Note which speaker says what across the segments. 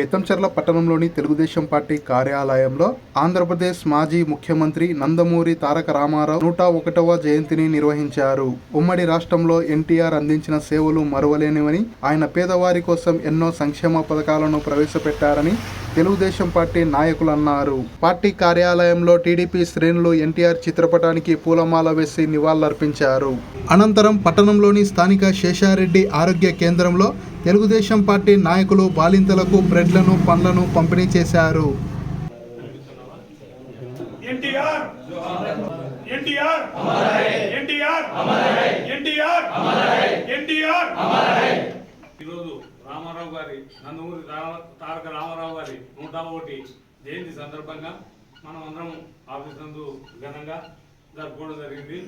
Speaker 1: బెత్తంచెర్ల పట్టణంలోని తెలుగుదేశం పార్టీ కార్యాలయంలో ఆంధ్రప్రదేశ్ మాజీ ముఖ్యమంత్రి నందమూరి తారక రామారావు నూట ఒకటవ జయంతిని నిర్వహించారు. ఉమ్మడి రాష్ట్రంలో ఎన్టీఆర్ అందించిన సేవలు మరువలేనివని ఆయన పేదవారి కోసం ఎన్నో సంక్షేమ పథకాలను ప్రవేశపెట్టారని తెలుగుదేశం పార్టీ నాయకులు అన్నారు. పార్టీ కార్యాలయంలో టీడీపీ శ్రేణులు ఎన్టీఆర్ చిత్రపటానికి పూలమాల వేసి నివాళులర్పించారు. అనంతరం పట్టణంలోని స్థానిక శేషారెడ్డి ఆరోగ్య కేంద్రంలో తెలుగుదేశం పార్టీ నాయకులు బాలింతలకు బ్రెడ్లను పండ్లను పంపిణీ చేశారు.
Speaker 2: ఎన్టీఆర్! ఎన్టీఆర్! ఎన్టీఆర్! ఎన్టీఆర్! ఎన్టీఆర్!
Speaker 3: ఈరోజు రామారావు గారి నందమూరి తార- తారక రామారావు గారి నూట ఒకటి జయంతి సందర్భంగా మనం అందరం ఆఫీస్ నందు ఘనంగా జరుపుకోవడం జరిగింది.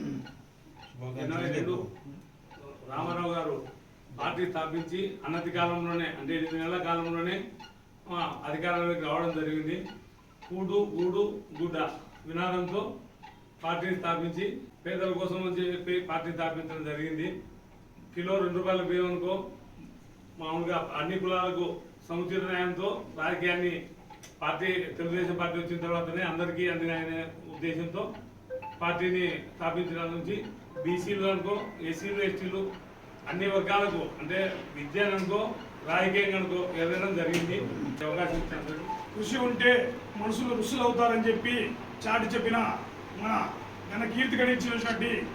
Speaker 3: ఎనభై రెండు రామారావు గారు పార్టీ స్థాపించి అన్నతి కాలంలోనే అంటే ఎనిమిది నెలల కాలంలోనే అధికారంలోకి రావడం జరిగింది. కూడు గూడు గుడ్డ వినాదంతో పార్టీని స్థాపించి పేదల కోసం అని చెప్పి పార్టీ స్థాపించడం జరిగింది. కిలో రెండు రూపాయల బియ్యం అనుకో మామూలుగా అన్ని కులాలకు సముచిత న్యాయంతో రాజకీయాన్ని పార్టీ తెలుగుదేశం పార్టీ వచ్చిన తర్వాతనే అందరికీ అందిన ఉద్దేశంతో పార్టీని స్థాపించడం నుంచి బీసీలు అనుకో ఎస్సీలు ఎస్టీలు అన్ని వర్గాలకు అంటే విద్య అనుకో రాజకీయంగా అనుకో జరిగింది. అవకాశం ఇచ్చారు.
Speaker 2: కృషి ఉంటే మనుషులు ఋషులు అవుతారని చెప్పి చాటి చెప్పిన మన ఘన కీర్తి గడించినటువంటి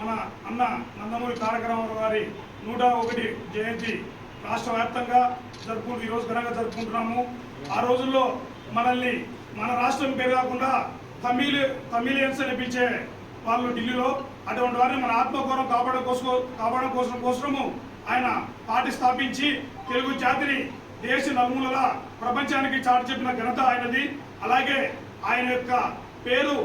Speaker 2: మన అన్న నందమూరి తారక రామారావు గారి నూట ఒకటి జయంతి రాష్ట్ర వ్యాప్తంగా జరుపుకుంటూ ఈరోజు ఘనంగా జరుపుకుంటున్నాము. ఆ రోజుల్లో మనల్ని మన రాష్ట్రం పేరు కాకుండా తమిళ తమిళియన్స్ అని పిలిచే వాళ్ళు ఢిల్లీలో అటువంటి వారిని మన ఆత్మగౌరవం కాపాడ కోసం కాపాడడం కోసం కోసము ఆయన పార్టీ స్థాపించి తెలుగు జాతిని దేశ నలుమూలల ప్రపంచానికి చాటి చెప్పిన ఘనత ఆయనది. అలాగే ఆయన యొక్క పేరు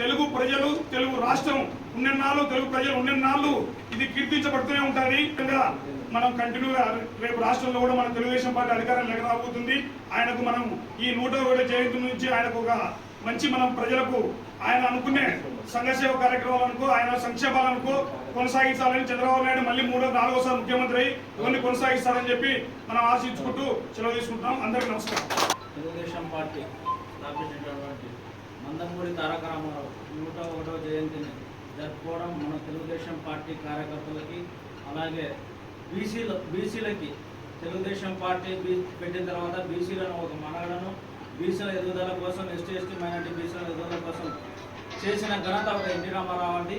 Speaker 2: తెలుగు ప్రజలు తెలుగు రాష్ట్రం ఉన్నెన్నాళ్ళు తెలుగు ప్రజలు ఉన్నెన్నాళ్ళు ఇది కీర్తించబడుతూనే ఉంటుంది. మనం కంటిన్యూగా రేపు రాష్ట్రంలో కూడా మన తెలుగుదేశం పార్టీ అధికారం లేక రాబోతుంది. ఆయనకు మనం ఈ నూట జయంతి నుంచి ఆయనకు ఒక మంచి మనం ప్రజలకు ఆయన అనుకునే సంఘసేవ కార్యక్రమాలనుకో ఆయన సంక్షేమాలనుకో కొనసాగించాలని చంద్రబాబు నాయుడు మళ్ళీ మూడో నాలుగోసారి ముఖ్యమంత్రి అయి ఇవన్నీ కొనసాగిస్తారని చెప్పి మనం ఆశించుకుంటూ సెలవు తీసుకుంటున్నాం. అందరికీ నమస్కారం.
Speaker 4: తెలుగుదేశం పార్టీ స్థాపించినటువంటి నందమూరి తారక రామారావు నూట ఒకటో జయంతిని జరుపుకోవడం మన తెలుగుదేశం పార్టీ కార్యకర్తలకి అలాగే బీసీల బీసీలకి. తెలుగుదేశం పార్టీ బీ పెట్టిన తర్వాత బీసీలను ఒక మనగడను బీసీల ఎదుగుదల కోసం ఎస్టీ ఎస్టీ మైనార్టీ బీసీల ఎదుగుదల కోసం చేసిన ఘనత ఒక ఎన్టీ రామారావు అండి.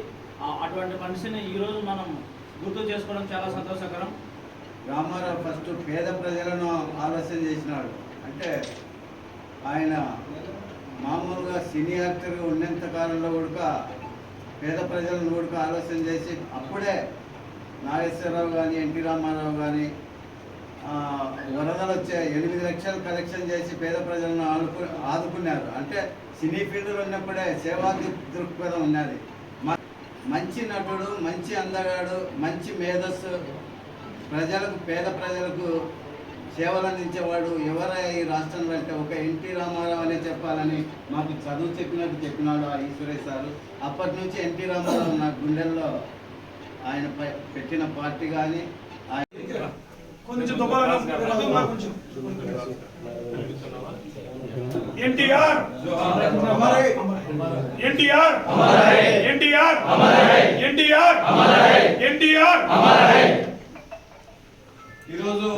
Speaker 4: అటువంటి మనిషిని ఈరోజు మనం గుర్తు చేసుకోవడం చాలా సంతోషకరం.
Speaker 5: రామారావు ఫస్ట్ పేద ప్రజలను ఆలోచన చేసినాడు. అంటే ఆయన మామూలుగా సినీ యాక్టర్గా ఉన్నంత కాలంలో కూడా పేద ప్రజలను కూడా ఆలోచన చేసి అప్పుడే నాగేశ్వరరావు కానీ ఎన్టీ రామారావు కానీ వరదలు వచ్చే ఎనిమిది లక్షలు కలెక్షన్ చేసి పేద ప్రజలను ఆదుకు ఆదుకున్నారు. అంటే సినీ ఫీల్డ్లో ఉన్నప్పుడే సేవా దృక్- దృక్పథం ఉన్నది. మ- మంచి నటుడు మంచి అందగాడు మంచి మేధస్సు ప్రజలకు పేద ప్రజలకు సేవలు అందించేవాడు ఎవరై ఈ రాష్ట్రంలో అంటే ఒక ఎన్టీ రామారావు అనే చెప్పాలని మాకు చదువు చెప్పినట్టు చెప్పినాడు ఆ ఈశ్వరయ్య సారు. అప్పటి నుంచి ఎన్టీ రామారావు నా గుండెల్లో ఆయన పెట్టిన పార్టీ కానీ
Speaker 2: ఎన్టీఆర్! ఎన్టీఆర్! ఎన్టీఆర్! ఎన్టీఆర్! ఎన్టీఆర్!
Speaker 6: ఈరోజు